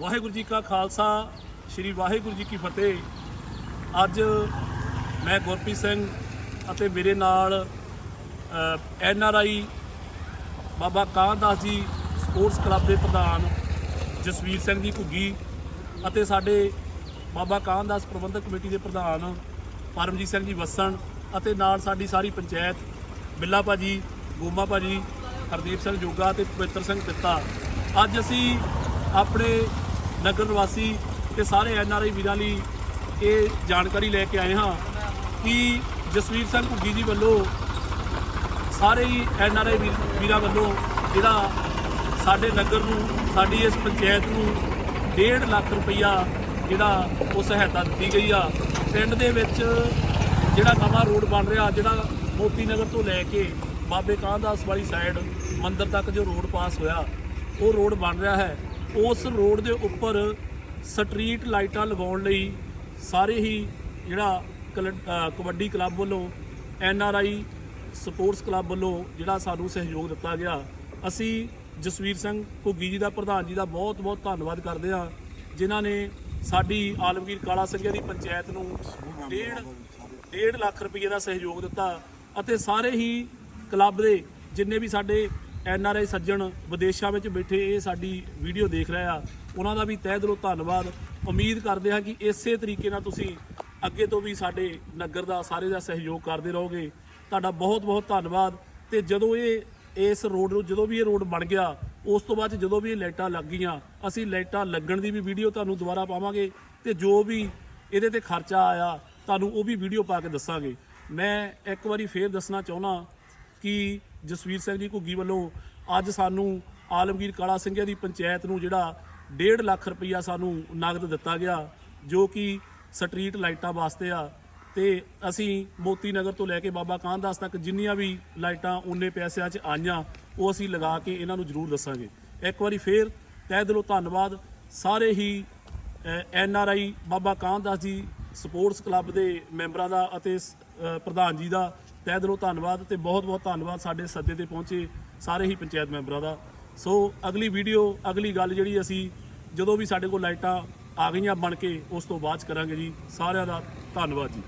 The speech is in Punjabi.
ਵਾਹਿਗੁਰੂ ਜੀ ਕਾ ਖਾਲਸਾ, ਸ੍ਰੀ ਵਾਹਿਗੁਰੂ ਜੀ ਕੀ ਫਤਿਹ। ਅੱਜ ਮੈਂ ਗੁਰਪ੍ਰੀਤ ਸਿੰਘ ਅਤੇ ਮੇਰੇ ਨਾਲ ਐਨ ਆਰ ਆਈ ਬਾਬਾ ਕਾਂਦਾਸ ਜੀ ਸਪੋਰਟਸ ਕਲੱਬ ਦੇ ਪ੍ਰਧਾਨ ਜਸਵੀਰ ਸਿੰਘ ਜੀ ਘੁੱਗੀ ਅਤੇ ਸਾਡੇ ਬਾਬਾ ਕਾਹਦਾਸ ਪ੍ਰਬੰਧਕ ਕਮੇਟੀ ਦੇ ਪ੍ਰਧਾਨ ਪਰਮਜੀਤ ਸਿੰਘ ਜੀ ਵਸਣ ਅਤੇ ਨਾਲ ਸਾਡੀ ਸਾਰੀ ਪੰਚਾਇਤ, ਬਿੱਲਾ ਭਾਜੀ, ਗੋਮਾ ਭਾਜੀ, ਹਰਦੀਪ ਸਿੰਘ ਜੋਗਾ ਤੇ ਪਵਿੱਤਰ ਸਿੰਘ ਪਿੱਤਾ। ਅੱਜ ਅਸੀਂ ਆਪਣੇ ਨਗਰ ਨਿਵਾਸੀ ਤੇ ਸਾਰੇ ਐਨ ਆਰ ਆਈ ਵੀਰਾਂ ਲਈ ਇਹ ਜਾਣਕਾਰੀ ਲੈ ਕੇ ਆਏ ਹਾਂ ਕਿ ਜਸਵੀਰ ਸਿੰਘ ਘੁੱਗੀ ਜੀ ਵੱਲੋਂ ਸਾਰੇ ਹੀ ਐਨ ਆਰ ਆਈ ਵੀਰਾਂ ਵੱਲੋਂ ਜਿਹੜਾ ਸਾਡੇ ਨਗਰ ਨੂੰ, ਸਾਡੀ ਇਸ ਪੰਚਾਇਤ ਨੂੰ 1.5 ਲੱਖ ਰੁਪਈਆ ਜਿਹੜਾ ਉਹ ਸਹਾਇਤਾ ਦਿੱਤੀ ਗਈ ਆ। ਪਿੰਡ ਦੇ ਵਿੱਚ ਜਿਹੜਾ ਨਵਾਂ ਰੋਡ ਬਣ ਰਿਹਾ, ਜਿਹੜਾ ਮੋਤੀ ਨਗਰ ਤੋਂ ਲੈ ਕੇ ਬਾਬੇ ਕਾਹਦਾਸ ਵਾਲੀ ਸਾਈਡ ਮੰਦਰ ਤੱਕ ਜੋ ਰੋਡ ਪਾਸ ਹੋਇਆ, ਉਹ ਰੋਡ ਬਣ ਰਿਹਾ ਹੈ। ਉਸ ਰੋਡ ਦੇ ਉੱਪਰ ਸਟਰੀਟ ਲਾਈਟਾਂ ਲਗਾਉਣ ਲਈ ਸਾਰੇ ਹੀ ਜਿਹੜਾ ਕਲ- ਕਬੱਡੀ ਕਲੱਬ ਵੱਲੋਂ, N R I sports club ਵੱਲੋਂ ਜਿਹੜਾ ਸਾਨੂੰ ਸਹਿਯੋਗ ਦਿੱਤਾ ਗਿਆ। ਅਸੀਂ ਜਸਵੀਰ ਸਿੰਘ ਘੁੱਗੀ ਜੀ ਦਾ, ਪ੍ਰਧਾਨ ਜੀ ਦਾ ਬਹੁਤ ਬਹੁਤ ਧੰਨਵਾਦ ਕਰਦੇ ਹਾਂ, ਜਿਨ੍ਹਾਂ ਨੇ ਸਾਡੀ ਆਲਮਗੀਰ ਕਾਲਾ ਸਿੰਘਿਆ ਦੀ ਪੰਚਾਇਤ ਨੂੰ ਡੇਢ ਡੇਢ ਲੱਖ ਰੁਪਏ ਦਾ ਸਹਿਯੋਗ ਦਿੱਤਾ ਅਤੇ ਸਾਰੇ ਹੀ ਕਲੱਬ ਦੇ ਜਿੰਨੇ ਵੀ ਸਾਡੇ ਐਨ ਆਰ ਆਈ ਸੱਜਣ ਵਿਦੇਸ਼ਾਂ ਵਿੱਚ ਬੈਠੇ ਇਹ ਸਾਡੀ ਵੀਡੀਓ ਦੇਖ ਰਹੇ ਆ। ਉਹਨਾਂ ਦਾ ਵੀ ਤਹਿ ਦਿਲੋਂ ਧੰਨਵਾਦ। ਉਮੀਦ ਕਰਦੇ ਹਾਂ ਕਿ ਇਸੇ ਤਰੀਕੇ ਨਾਲ ਤੁਸੀਂ ਅੱਗੇ ਤੋਂ ਵੀ ਸਾਡੇ ਨਗਰ ਦਾ ਸਾਰੇ ਦਾ ਸਹਿਯੋਗ ਕਰਦੇ ਰਹੋਗੇ। ਤੁਹਾਡਾ ਬਹੁਤ ਬਹੁਤ ਧੰਨਵਾਦ। ਤੇ ਜਦੋਂ ਇਹ, ਇਸ ਰੋਡ ਨੂੰ, ਜਦੋਂ ਵੀ ਇਹ ਰੋਡ ਬਣ ਗਿਆ, ਉਸ ਤੋਂ ਬਾਅਦ ਜਦੋਂ ਵੀ ਇਹ ਲਾਈਟਾਂ ਲੱਗ ਗਈਆਂ ਅਸੀਂ ਲਾਈਟਾਂ ਲੱਗਣ ਦੀ ਵੀ ਵੀਡੀਓ ਤੁਹਾਨੂੰ ਦੁਬਾਰਾ ਪਾਵਾਂਗੇ। ਤੇ ਜੋ ਵੀ ਇਹਦੇ ਤੇ ਖਰਚਾ ਆਇਆ, ਤੁਹਾਨੂੰ ਉਹ ਵੀ ਵੀਡੀਓ ਪਾ ਕੇ ਦੱਸਾਂਗੇ। ਮੈਂ ਇੱਕ ਵਾਰੀ ਫੇਰ ਦੱਸਣਾ ਚਾਹੁੰਦਾ ਕਿ ਜਸਵੀਰ ਸਿੰਘ ਜੀ ਘੁੱਗੀ ਵੱਲੋਂ ਅੱਜ ਸਾਨੂੰ ਆਲਮਗੀਰ ਕਾਲਾ ਸਿੰਘਿਆ ਦੀ ਪੰਚਾਇਤ ਨੂੰ ਜਿਹੜਾ 1.5 ਲੱਖ ਰੁਪਈਆ ਸਾਨੂੰ ਨਗਦ ਦਿੱਤਾ ਗਿਆ, ਜੋ ਕਿ ਸਟਰੀਟ ਲਾਈਟਾਂ ਵਾਸਤੇ ਆ। ਤੇ ਅਸੀਂ ਮੋਤੀ ਨਗਰ ਤੋਂ ਲੈ ਕੇ ਬਾਬਾ ਕਾਹਨਦਾਸ ਤੱਕ ਜਿੰਨੀਆਂ ਵੀ ਲਾਈਟਾਂ ਉਹਨੇ ਪੈਸਿਆਂ 'ਚ ਆਈਆਂ, ਉਹ ਅਸੀਂ ਲਗਾ ਕੇ ਇਹਨਾਂ ਨੂੰ ਜ਼ਰੂਰ ਦੱਸਾਂਗੇ। ਇੱਕ ਵਾਰੀ ਫੇਰ ਤਹਿ ਦਿਲੋਂ ਧੰਨਵਾਦ। ਸਾਰੇ ਹੀ ਐਨ ਆਰ ਆਈ, ਬਾਬਾ ਕਾਹਨਦਾਸ ਜੀ, ਸਪੋਰਟਸ ਕਲੱਬ ਦੇ ਮੈਂਬਰਾਂ ਦਾ ਅਤੇ ਸ- ਪ੍ਰਧਾਨ ਜੀ ਦਾ ਤਹਿ ਦਿਲੋਂ ਧੰਨਵਾਦ ਤੇ ਬਹੁਤ ਬਹੁਤ ਧੰਨਵਾਦ ਸਾਡੇ ਸੱਦੇ ਤੇ ਪਹੁੰਚੇ ਸਾਰੇ ਹੀ ਪੰਚਾਇਤ ਮੈਂਬਰਾਂ ਦਾ। ਸੋ ਅਗਲੀ ਵੀਡੀਓ, ਅਗਲੀ ਗੱਲ ਜਿਹੜੀ ਅਸੀਂ ਜਦੋਂ ਵੀ ਸਾਡੇ ਕੋਲ ਲਾਈਟਾਂ ਆ ਗਈਆਂ ਬਣ ਕੇ ਉਸ ਤੋਂ ਬਾਅਦ 'ਚ ਕਰਾਂਗੇ ਜੀ। ਸਾਰਿਆਂ ਦਾ ਧੰਨਵਾਦ ਜੀ।